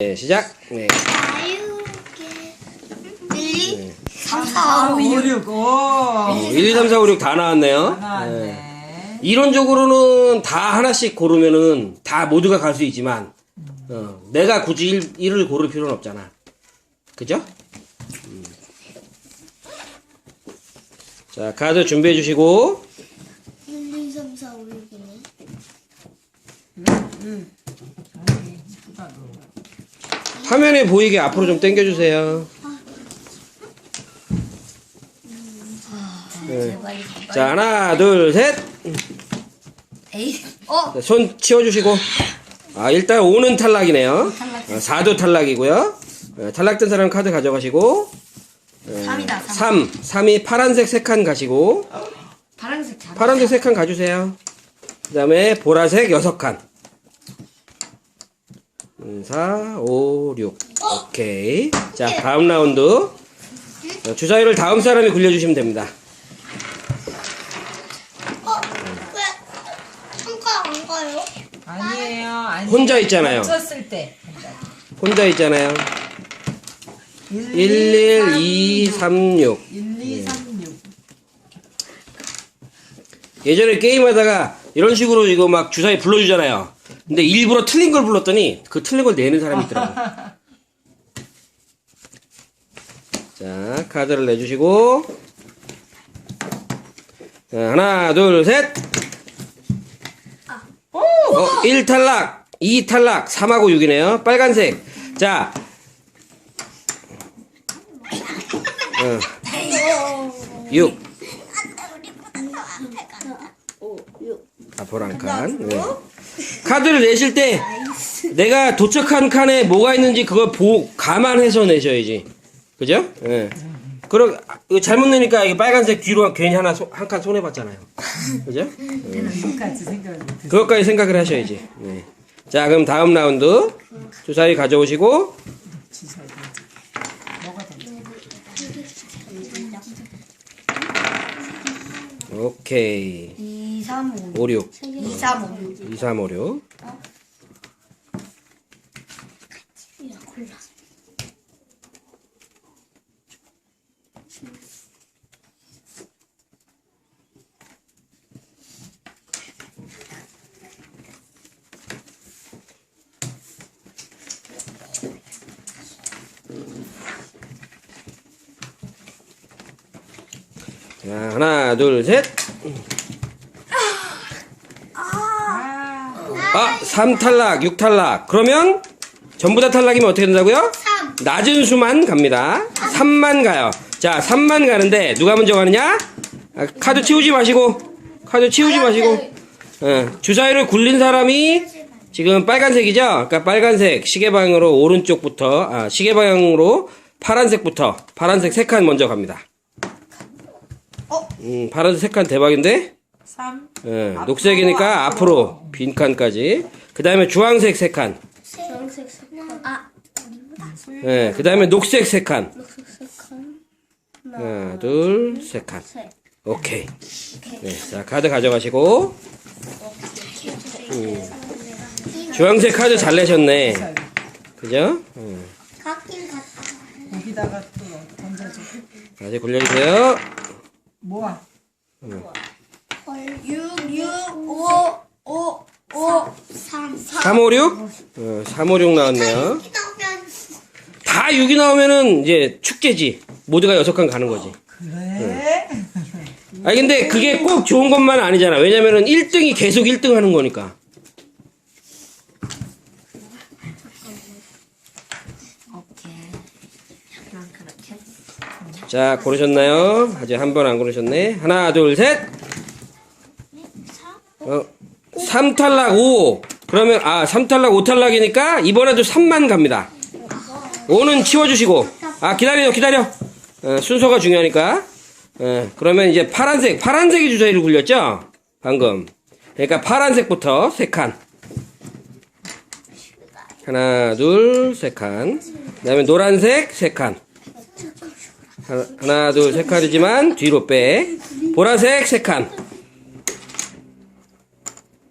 네, 시작. 네. 자유롭게 1, 2, 3, 4, 5, 6 6, 5. 어, 1, 2, 3, 4, 5, 6 다 나왔네요. 네. 나왔네. 이론적으로는 다 하나씩 고르면은 다 모두가 갈 수 있지만, 어, 내가 굳이 1, 1을 고를 필요는 없잖아. 그죠? 음. 자, 카드 준비해 주시고, 1, 2, 3, 4, 5, 6이네 화면에 보이게 앞으로 좀 당겨 주세요. 네. 자, 하나, 둘, 셋. 에이 어 자, 손 치워주시고. 아, 일단 5는 탈락이네요. 아, 4도 탈락이고요. 어, 탈락된 사람 카드 가져가시고. 3이다 3. 3이 파란색 3칸 가시고. 파란색 잘 파란색 3칸 가주세요. 그 다음에 보라색 6칸. 4, 5, 6. 오케이. 자, 다음 라운드. 자, 주사위를 다음 사람이 굴려주시면 됩니다. 어? 왜? 한가 안 가요? 아니에요. 아니. 혼자 있잖아요. 쳤을 때. 혼자 있잖아요. 1, 1, 2, 3, 6. 1, 2, 3, 6. 예전에 게임하다가 이런 식으로 이거 막 주사위 불러주잖아요. 근데 일부러 틀린 걸 불렀더니 그 틀린 걸 내는 사람이 있더라고. 자, 카드를 내주시고. 자, 하나, 둘, 셋. 어, 1 탈락, 2 탈락, 3하고 6이네요. 빨간색. 자. 어. 6. 앞으로 한 칸. 네. 카드를 내실 때 내가 도착한 칸에 뭐가 있는지 그걸 보 감안해서 내셔야지. 그죠? 예. 그럼 이거 잘못 내니까 이게 빨간색 뒤로 괜히 하나 한 칸 손해 봤잖아요. 그죠? 똑같이 생각을 못했어. 그것까지 생각을 하셔야지. 네. 자, 그럼 다음 라운드 주사위 가져오시고 주사위 뭐가 돼? 오케이. 2, 3, 5, 5, 6. 2, 3, 5, 6 2, 3, 5, 6. 둘, 셋. 아, 아, 3 탈락, 6 탈락. 그러면 전부 다 탈락이면 어떻게 된다고요? 3 낮은 수만 갑니다. 3만 가요. 자, 3만 가는데 누가 먼저 가느냐? 아, 카드 치우지 마시고. 카드 치우지 마시고. 어, 주사위를 굴린 사람이 지금 빨간색이죠? 그러니까 빨간색 시계 방향으로 오른쪽부터 아, 시계 방향으로 파란색부터 파란색 3칸 먼저 갑니다. 어? 음, 파란색 3칸 대박인데? 3. 예, 녹색이니까 앞으로 빈 칸까지. 그 다음에 주황색 세 칸. 주황색 아 예, 그 다음에 녹색 세 칸. 녹색 색깔 하나, 둘, 세 칸. 셋 오케이. 네, 자, 카드 가져가시고. 음. 주황색 카드 잘 내셨네. 그죠? 음. 같긴 같다 거기다가 또 던져줘. 다시 굴려주세요. 모아. 헐 6, 6, 5, 5, 5, 3, 4 3, 5, 6? 어, 3, 5, 6 나왔네요. 나오면 다 6이 나오면은 이제 축제지. 모두가 여섯 칸 가는 거지. 그래? 아니, 근데 그게 꼭 좋은 것만 아니잖아. 왜냐면은 1등이 계속 1등 하는 거니까. 오케이 그럼 그렇게 자, 고르셨나요? 아직 한 번 안 고르셨네. 하나, 둘, 셋. 어, 3탈락 5. 그러면, 아, 3탈락 5탈락이니까 이번에도 3만 갑니다. 5는 치워주시고. 아, 기다려, 기다려. 어, 순서가 중요하니까. 어, 그러면 이제 파란색, 파란색이 주사위를 굴렸죠? 방금. 그러니까 파란색부터 3칸. 하나, 둘, 세 칸. 그 다음에 노란색, 세 칸. 하나, 둘, 세 칸이지만 뒤로 빼. 보라색, 세 칸.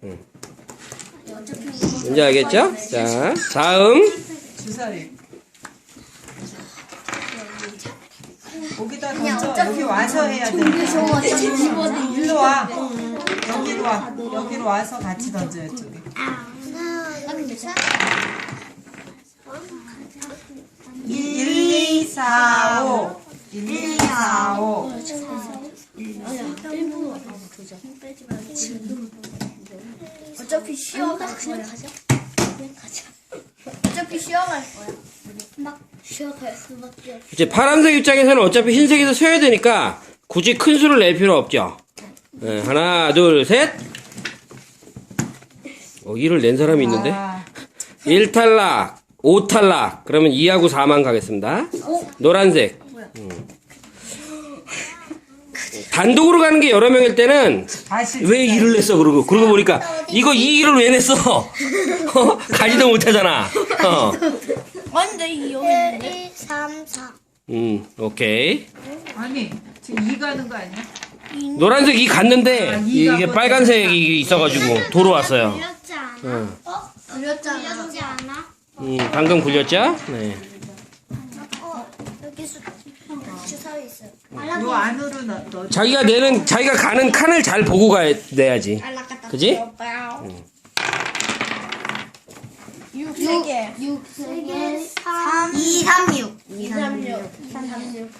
응. 뭔지 알겠죠? 자, 다음. 주사위. 거기다 던져. 여기 와서 해야 돼. 일로 와. 여기로 와. 여기로 와서 같이 던져 이쪽에. 일, 이, 사, 오. 일, 이, 사, 오. 어차피 쉬어갈 거야. 가자. 그냥 가자. 어차피 쉬어갈 거야. 막 쉬어갈 수밖에 없어. 이제 파란색 입장에서는 어차피 흰색에서 세야 되니까 굳이 큰 수를 낼 필요 없죠. 네, 하나, 둘, 셋. 어, 1을 낸 사람이 있는데? 아, 1탈락, 5탈락. 그러면 2하고 4만 가겠습니다. 노란색. 음. 단독으로 가는 게 여러 명일 때는. 왜 2를 냈어 그러고 그러고 보니까 이거 2를 왜 냈어? 어? 가지도 못하잖아. 어. 이 여기 1, 2, 3, 4. 음, 오케이. 아니, 지금 이 가는 거 아니야? 노란색 이 갔는데 아, 이- 이게 뭐 빨간색이 있어가지고 도로 왔어요. 그렸지 않아? 응. 어? 그렸지 않아? 음, 방금 굴렸죠? 네. 어, 여기 수, 주사위 있어요. 요 안으로 넣, 넣어. 자기가 내는 자기가 가는 칸을 잘 보고 가야 내야지. 그지? 6, 3개. 6, 3개. 3, 2, 3, 6. 2, 3, 6. 3, 3, 6.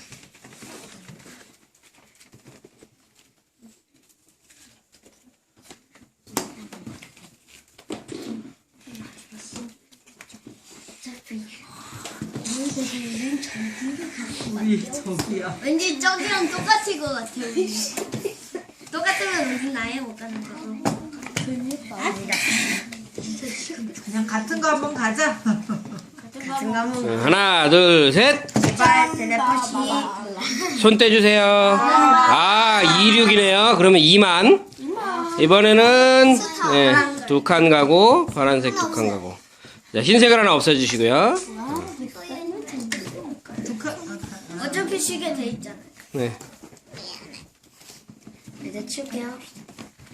우리 저기야. 왠지 저기랑 똑같을 것 같아요. 똑같으면 무슨 나에 못 가는 거고. 아니다. 그냥 같은 거 한번 가자. 같은 거 한번 음, 하나, 둘, 셋. 제발 텔레파시. 손 떼주세요. 아, 26이네요. 그러면 2만. 이번에는 네, 두칸 가고 파란색 두 칸 가고. 자, 흰색을 하나 없애주시고요. 두 칸. 아, 어차피 쉬게 돼 있잖아요. 네. 이제 칠게요.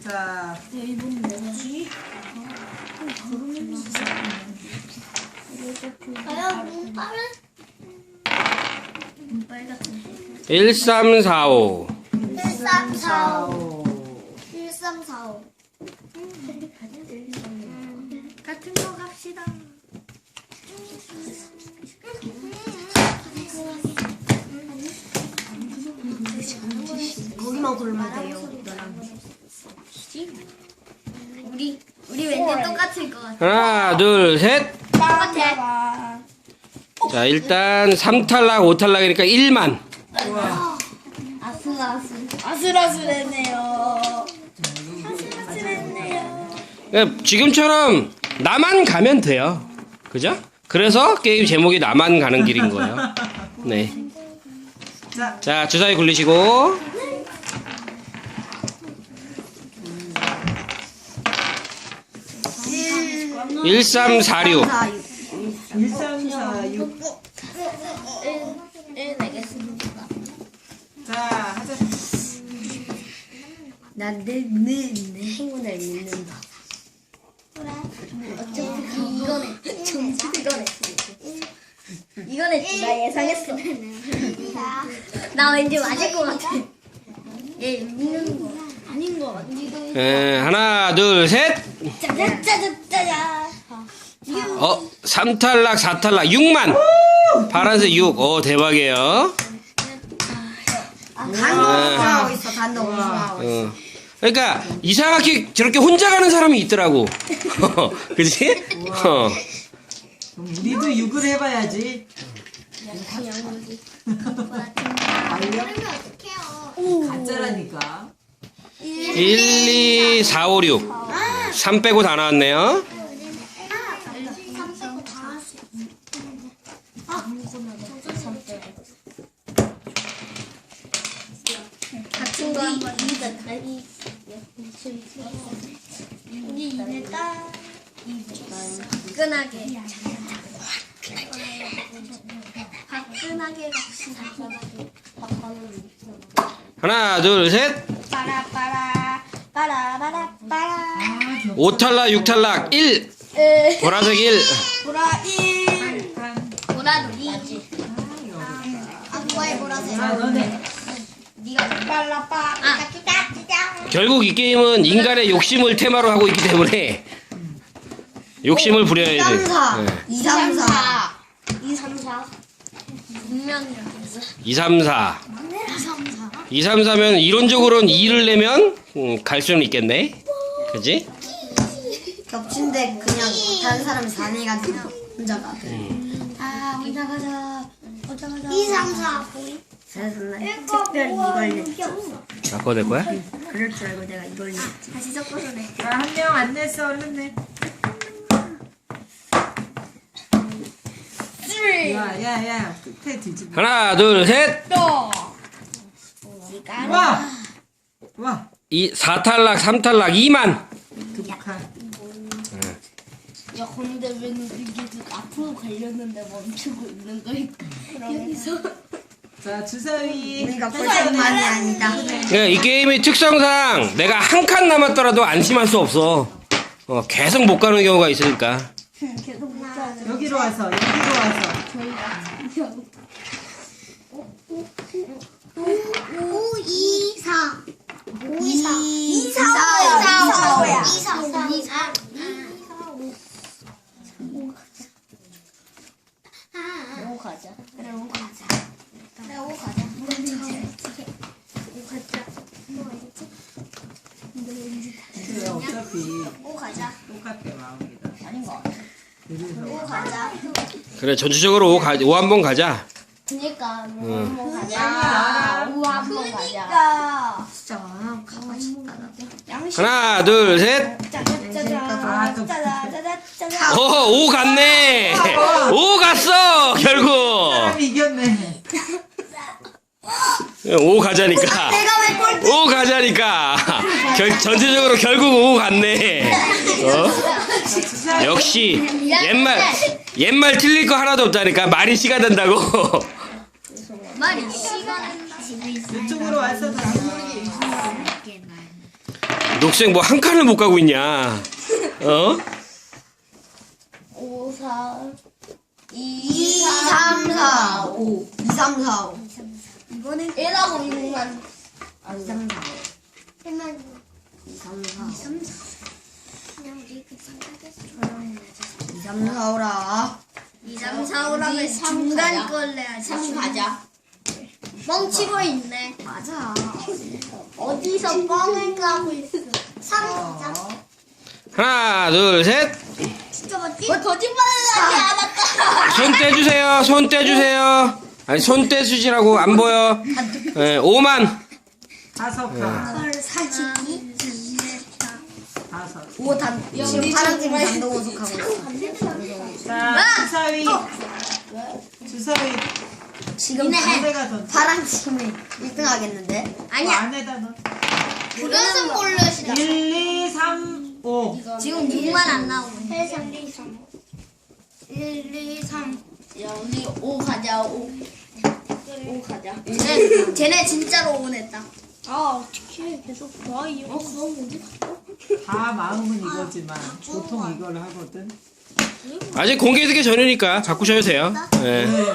자, 이분 뭐지? 아야 문빨은? 문빨 같은 1, 3, 4, 5. 1, 3, 4, 5 오. 1, 3, 4, 5 같은 거 갑시다 거기만 골라야 돼요 너랑 우리 우리 왠지 똑같을 것 같아 하나, 둘, 셋. 똑같아 자, 일단 3탈락, 5탈락이니까 1만. 아슬아슬 아슬아슬했네요 아슬아슬했네요 그러니까 지금처럼 나만 가면 돼요. 그죠? 그래서 게임 제목이 나만 가는 길인 거예요. 네. 자, 자, 주사위 굴리시고. 일, 삼, 사, 육. 1, 3, 4, 6. 1 내겠습니다 자, 하자. 난내 내, 내 행운을 믿는다. 그래. 어차피 이거네. 좀 이거네. 이거네. 나 예상했어. 나 왠지 맞을 것 같아. 얘 믿는 거 아닌 거 같아. 에, 하나, 둘, 셋. 짜자짜자짜자. 어, 3탈락, 4탈락, 6만. 파란색 6. 오, 대박이에요. 단독 우승하고 있어. 단독 우승하고. 어. 그러니까 이상하게 저렇게 혼자 가는 사람이 있더라고. 그지? 어. 우리도 6을 해봐야지. 가짜라니까. 1, 2, 4, 5, 6. 3 빼고 다 나왔네요. 둘, 셋. 빠라빠라 빠라빠라빠라 오탈락육탈락 1. 으, 보라색 1. 보라인 보라돌이 아빠의 보라색 아 너네 네가 빨라빠 아. 아. 결국 이 게임은 인간의 욕심을 테마로 하고 있기 때문에 욕심을 부려야 돼. 2, 3, 4 2, 3, 4 분명히 2, 3, 4. 2, 3, 4. 2, 3, 4면 이론적으로는 2를 내면 음, 갈 수는 있겠네. 그지? 겹친데 그냥 다른 사람이 4내가지고 혼자 가. 아, 혼자 가자. 혼자 가자. 2, 3, 4. 그래서 난 특별히 이걸 냈지. 바꿔낼 거야? 그럴 줄 알고 내가 이걸 냈지. 다시 섞어서 내. 한명 안 냈어 얼른 내 야 야 야 끝에 뒤집어 하나, 둘, 셋. 와! 와! 이 4탈락, 3탈락, 2만. 두칸 야, 근데 왜 이게 그 앞으로 가려는데 멈추고 있는 거니까. 여기서. 자 주사위 우리가 꼴찌만이 아니다. 네, 이 게임의 특성상 내가 한 칸 남았더라도 안심할 수 없어. 어, 계속 못 가는 경우가 있으니까. 계속 못 가는. 여기로 와서 여기로 와서 5, 2, 4. 2, 4. 2, 4, 5. 2, 4, 5. 2, 4, 5. 5 가자. 그래, 5 가자. 그래, 5 가자. 5 가자. 뭐? 근데 어차피 5 가자. 똑같아 마음이 다 아닌 거 같아. 5 가자. 그래, 전체적으로 5, 가, 5 한번 가자. 그니까, 응. 5 한번 가자. 아, 5 한번 가자. 진짜, 가고 싶다. 하나, 둘, 셋. 아, 또 어, 5 갔네. 5 갔어, 결국. 사람이 이겼네 5 가자니까. 내가 왜 꼴찌? 5 가자니까. 결, 전체적으로 결국 5 갔네. 어? 역시 옛말 옛말 틀릴 거 하나도 없다니까 말이 씨가 된다고. 말이 시간 이쪽으로 와서 다시 녹색 뭐 한 칸을 못 가고 있냐? 어? 5, 4, 2, 3, 4, 5. 2, 3, 4, 5. 이번엔 1하고 6만. 2, 3, 4, 5. 1만 2, 3, 4, 5. 2, 3, 4. 그냥 우리 그 생각해서 2, 3, 4, 5라. 2, 3, 4, 5라면 중간 걸 내야지. 3 가자. 뻥치고 있네. 맞아. 어디서 뻥을 까고 있어. 3 가자. 하나, 둘, 셋. 진짜 맞지? 뭐 거짓말을 하지 않았다. 손 떼주세요. 손 떼주세요. 아니 손 떼주시라고 안 보여. 예, 5만. 다섯 칸 헐 사진 이 다섯 오 단. 지금 파란팀 단독 우승하고 있어. 자 주사위 주사위 지금 반대가 더 파란 팀이 1등 하겠는데? 아니야. 안에다 넣어 그래서 볼넷이다. 1, 2, 3, 5 지금 6만 안 나오네. 1, 2, 3. 1, 2, 3. 야, 우리 5 가자, 5. 5 가자. 쟤네, 쟤네 진짜로 5 냈다. 아, 어떻게 계속 좋아요. 어, 그럼 어디 다 마음은 이거지만 보통 이걸 하거든 아직 공개되기 전이니까 바꾸셔도 돼요. 예. 네.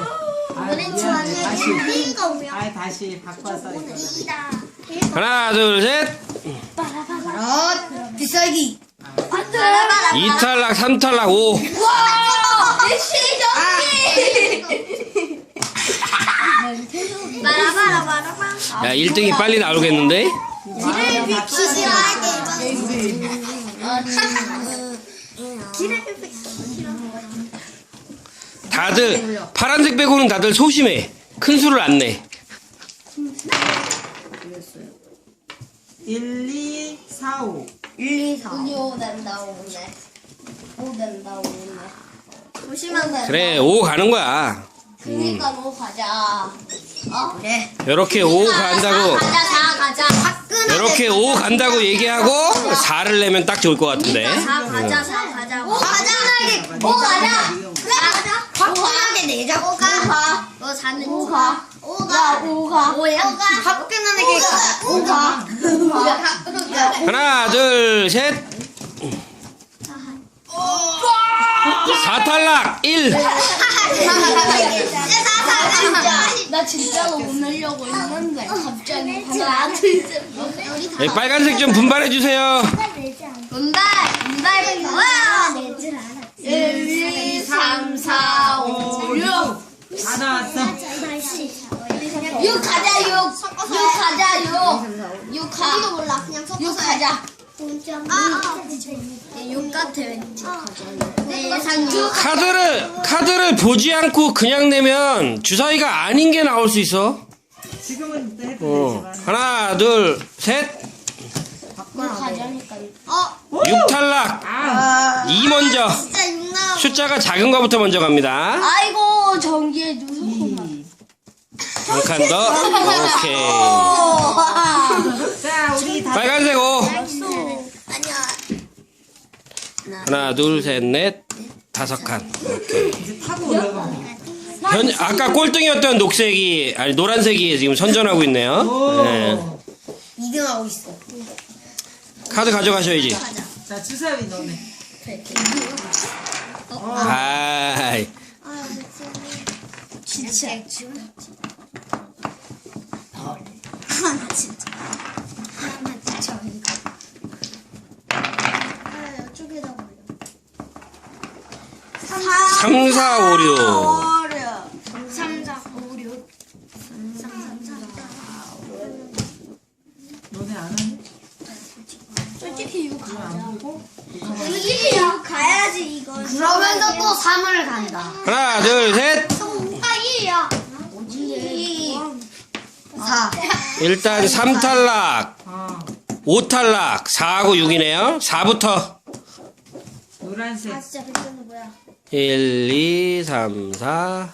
아, 미안해 다시 가 오면. 아 다시 바꿔서 이거를 하나, 둘, 셋. 바로 비싸기. 이탈락 삼탈락 5. 와! 시정기! 마라바라바라바. 야, 1등이 빨리 나오겠는데? 길을 비키시야 길을 다들 파란색 빼고는 다들 소심해. 큰 수를 안 내. 1, 2, 4, 5 1, 2, 4. 5 된다, 5네. 5 된다, 5네. 조심하면 된다. 그래, 5 가는 거야. 그니까 5 가자. 어? 그래. 이렇게 5 간다고. 가자, 4 가자. 화끈하게 이렇게 5 간다고 얘기하고 4를 내면 딱 좋을 것 같은데. 4 가자, 4 가자. 5 가자. 5 가자. 그래, 가자. 화끈하게 내자. 5 가. 너 4는 5 가. 5 가. 5 가. 5야? 화끈하게 가자. 5 가. 5 가. 하나, 둘, 셋. 4탈락 1. 나나 진짜로 못 내려고 했는데 갑자기 하나 둘셋 네, 빨간색 좀 분발해 주세요. 분발 분발 뭐야 1 2 3 4 5 6 다 나왔어. 6 가자 6 6 가자 6 6 가. 우리도 몰라. 그냥 6 섞어서 가자. 아, 육 같아 왠지. 네, 카드를 카드를 보지 않고 그냥 내면 주사위가 아닌 게 나올 수 있어. 지금은 또 해도 어. 되지만. 하나, 둘, 셋. 가자니까. 어, 6탈락. 아, 2 먼저. 진짜 육나. 숫자가 작은 거부터 먼저 갑니다. 아이고 전기해 주소. 한칸 더. 오케이. 자, 우리 다 빨간색 5. 아니야. 하나, 둘, 셋, 넷. 다섯 칸. 이제 타고 올라가. 현, 아까 꼴등이었던 녹색이, 아니, 노란색이 지금 선전하고 있네요. 네. 2등하고 있어. 카드 가져가셔야지. 자, 주사위 너네. 아이. 진짜. 아, 진짜. 하나만 진짜. 아, 이쪽에다 올려. 3, 4, 5, 6. 어려. 3 4 5 6 너네 안 하니? 솔직히 6 가자. 솔직히 육 가야지, 이건. 그러면서 또 3을 간다. 하나, 둘, 셋. 누가 1이야? 2. 4. 일단 3탈락, 어. 5탈락, 4하고 6이네요. 4부터. 노란색. 진짜 백전은 뭐야? 1, 2, 3, 4.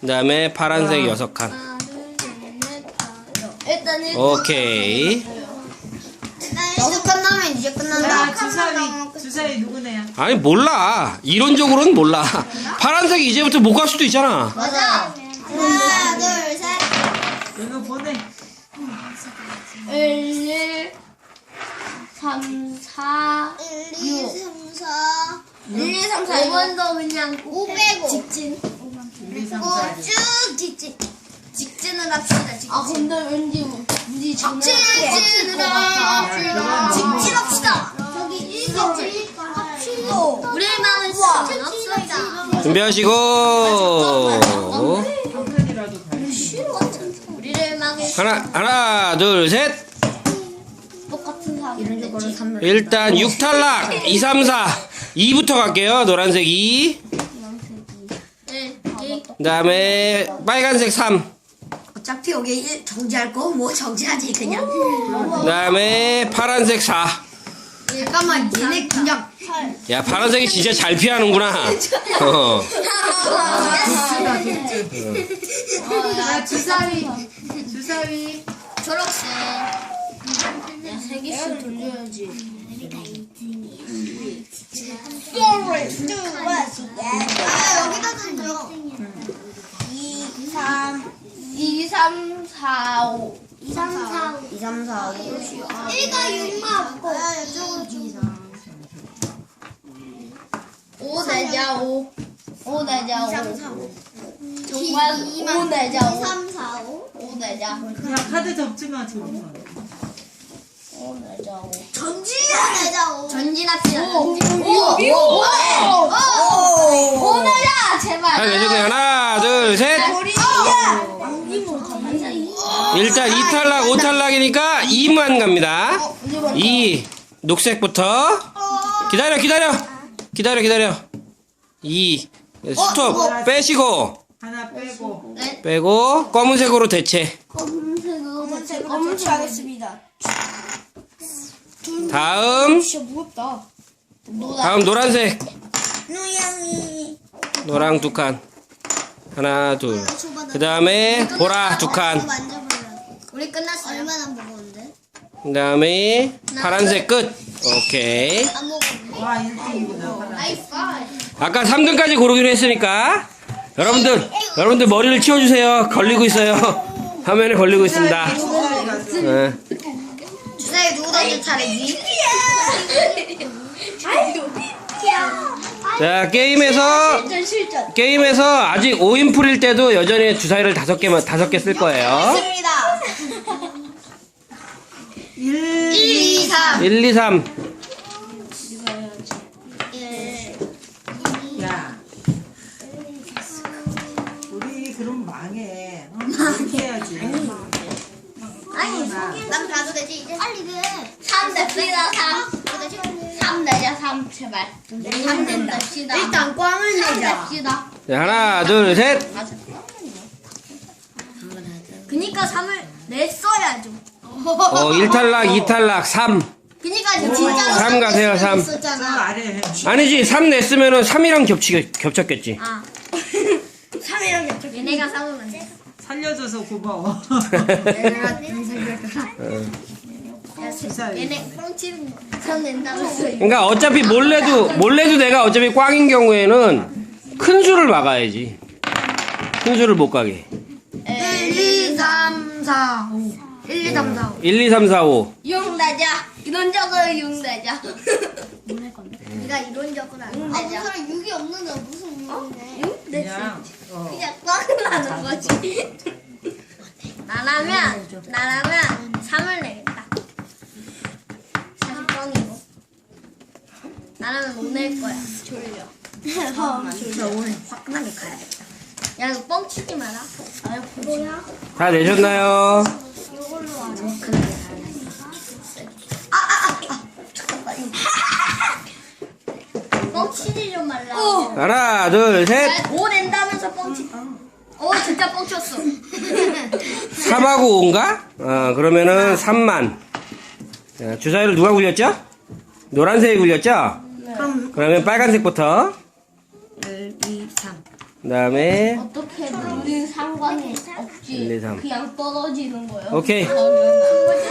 그 다음에 파란색 6칸. 하나 둘셋넷 다섯. 일단 일 오케이. 여섯 끝나면 이제 자, 주사위. 주사위 누구네요? 아니, 몰라. 이론적으로는 몰라. 파란색이 이제부터 못 갈 수도 있잖아. 맞아. 하나, 둘, 셋. 이거 보내. 1 1 3 4 1, 2, 3, 4. 1 2 3 4 이번도 그냥 500고. 직진. 1, 2, 3, 4. 어, 쭉 직진. 직진을 합시다, 직진. 아 근데 왠지 왠지 저는 직진을 합시다. 직진 합시다. 저기 1번 합시다. 우리만은 시간 없습니다. 준비하시고. 우리를 막을 하나, 하나, 둘, 셋. 일단 6탈락. 2, 3, 4. 2부터 갈게요. 노란색 2. 1 2그 다음에 빨간색 3. 어차피 여기 일 정지할 거 뭐 정지하지 그냥. 그 다음에 파란색 4. 잠깐만 얘네 그냥 야, 파란색이 진짜 잘 피하는구나. 어. 자, 주사위. 주사위. 초록색. 세 개씩 돌려야지. 아 여기다 던져. 2, 3, 2 3 4 5 2, 3, 4, 5. 2, 3, 4, 5. 1가 6만 없고. 아 이쪽으로 좀. 5 내자 5 5 내자 2, 3, 5 4, 5. 정말 5 내자 2, 5 3, 4, 5. 5 내자 그냥 카드 접지 마, 저기. 5 내자 5 전지야 내자 5. 전진합시다. 5 5 오! 5 내자 제발. 하나, 내줬네. 하나, 둘, 셋. 일단 2탈락, 5탈락이니까 2만 갑니다. 2. 녹색부터. 기다려, 기다려. 기다려, 기다려. 2. 스톱. 빼시고. 하나 빼고. 빼고. 검은색으로 대체. 검은색으로 검은색 검은색 하겠습니다. 다음. 진짜 무겁다. 다음 노란색. 노랑 두 칸. 하나, 둘. 그 다음에 보라 두 칸. 만져볼래. 우리 끝났어요. 얼마나 무거운데? 그 다음에 파란색 끝. 오케이. 안 무거워. 와, 1등이구나. 파란. 아까 3등까지 고르기로 했으니까 여러분들 여러분들 머리를 치워주세요. 걸리고 있어요. 화면에 걸리고 있습니다. 네. 주사위 누구 던질 차례지? 자, 게임에서 실전 실전. 게임에서 아직 5인풀일 때도 여전히 주사위를 다섯 개만 다섯 개 쓸 거예요. 있습니다. 1, 2, 3. 1, 2, 3. 야. 우리 그럼 망해. 어? 이렇게 해야지. 아니, 난 가도 되지 이제. 빨리 그. 3 냅시다 3. 3 내자 3 제발. 3 냅시다. 일단 꽝을 내자. 냅시다. 자, 하나, 둘, 셋. 그니까 3을 냈어야죠. 어, 1탈락, 2탈락, 3. 그니까 진짜로 삼 가세요, 삼. 저 있었잖아. 아래. 아니지, 3 냈으면은 3이랑 겹치, 겹쳤겠지. 아. 3이랑 겹쳐. 얘네가 싸우면 돼. 살려줘서 고마워. 얘네가 등생겼다. 주사위. 얘네 뻥치는 거. 3 낸다면서. 그러니까 어차피 몰래도 몰래도 내가 어차피 꽝인 경우에는 큰 수를 막아야지. 큰 수를 못 가게. 1, 2, 3, 4, 5. 1, 2, 3, 4, 5. 1, 2, 3, 4, 5. 6 내자. 이론적으로 6 내자. 뭐낼 건데? 네가 이론적으로 안 내자. 아, 무슨 6이 없는데 무슨 6이네. 6 그냥. 어. 그냥 꽝 나는 거지. 나라면, 나라면 3을 내겠다. 사실 꽝이고. 나라면 5낼 거야. 졸려. 저 오늘 화끈하게 가야겠다. 야, 이거 뻥치지 마라. 아유, 뭐야? 다 내셨나요? 아, 아, 아, 아. 잠깐만. 뻥치지 좀 말라. 고 하나, 둘, 셋. 5 낸다면서 뻥치. 어, 진짜 뻥쳤어. 3하고 5인가? 어, 그러면은 3만. 자, 주사위를 누가 굴렸죠? 노란색이 굴렸죠? 그럼 그러면 빨간색부터. 1, 2, 3. 그 다음에, 어떻게든 우리 상관이 없지. 1, 2, 3. 그냥 떨어지는 거요. 오케이.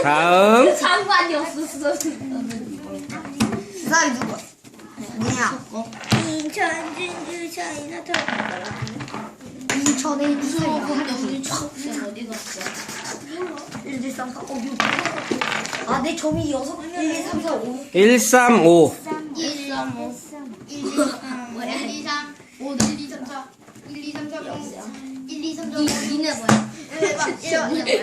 다음. 상관이 없었어. 사이 누구? 뭐냐? 인천 진주 차이나 터. 인천에 주사위가 우리 초록색 어디 갔어? 1, 2, 3, 4, 5, 6. 아, 내 점이 6 1, 2, 3, 4, 5. 1, 3, 5. 1, 3, 5. 1, 2, 3, 뭐야? 1, 2, 3, 5, 1, 2, 3, 4. 1, 2, 3, 4, 5. 1, 2, 3, 4, 5. 니네 뭐야?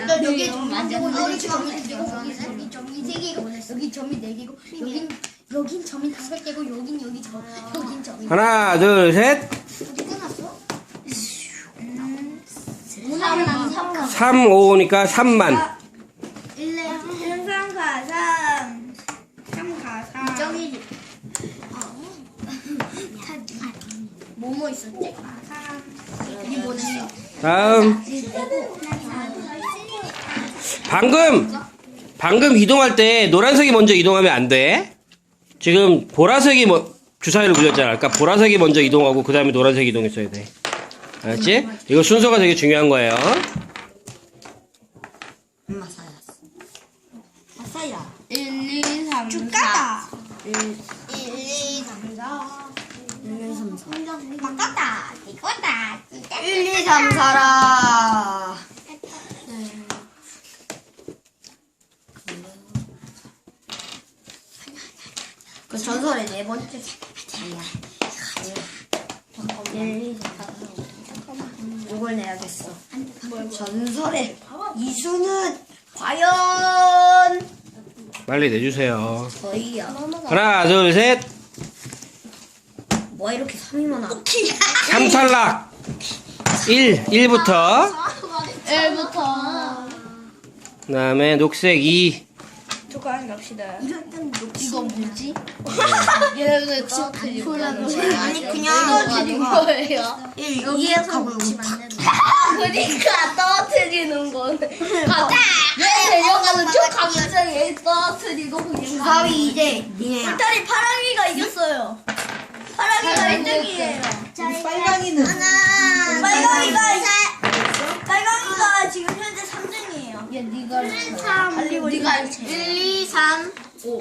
너 여기 점 만들고 여기 점이 세 개고 여기 점이 세 개고 여기 점이 네 개고 여긴 여긴 점이 다섯 개고 여긴 여기 점 여긴 점이 하나, 둘, 셋. 3만 3만 3, 5니까 3만. 1, 3가3 3가3 점이지 뭐뭐 있었지? 이 뭐네 다음. 방금, 방금 이동할 때 노란색이 먼저 이동하면 안 돼. 지금 보라색이 뭐, 주사위를 굴렸잖아. 그러니까 보라색이 먼저 이동하고 그 다음에 노란색이 이동했어야 돼. 알았지? 이거 순서가 되게 중요한 거예요. 엄마 사야스. 사야. 1, 2, 3, 4. 1, 2, 3, 4. 1, 2, 3, 4. 바꿨다. 이거다. 1, 2, 3, 4라. 그 전설의 네 번째. 1, 2, 3, 4. 이걸 내야겠어. 전설의 이수는 과연 빨리 내주세요. 저희야. 하나, 둘, 셋. 뭐 이렇게 3이 많아? 3탈락. 1, 1부터. 1부터 그 다음에 녹색 2. 조금 갑시다. 이거 뭐지? 얘네들 떨어뜨리고 아니 그냥 거예요. 여기에서 묻히면 안 되는 아 그러니까 떨어뜨리는 거네. 가자. 얘 데려가는 척 하면서 얘 떨어뜨리고 그냥. 주사위 이제 니네야. 일단이 파랑이가 이겼어요. 파랑이가 1등이에요. 빨강이는. 빨강이가 이제 빨강이가 지금 현재 3등이에요. 얘 네가 달리고 네가 1, 2, 3, 5.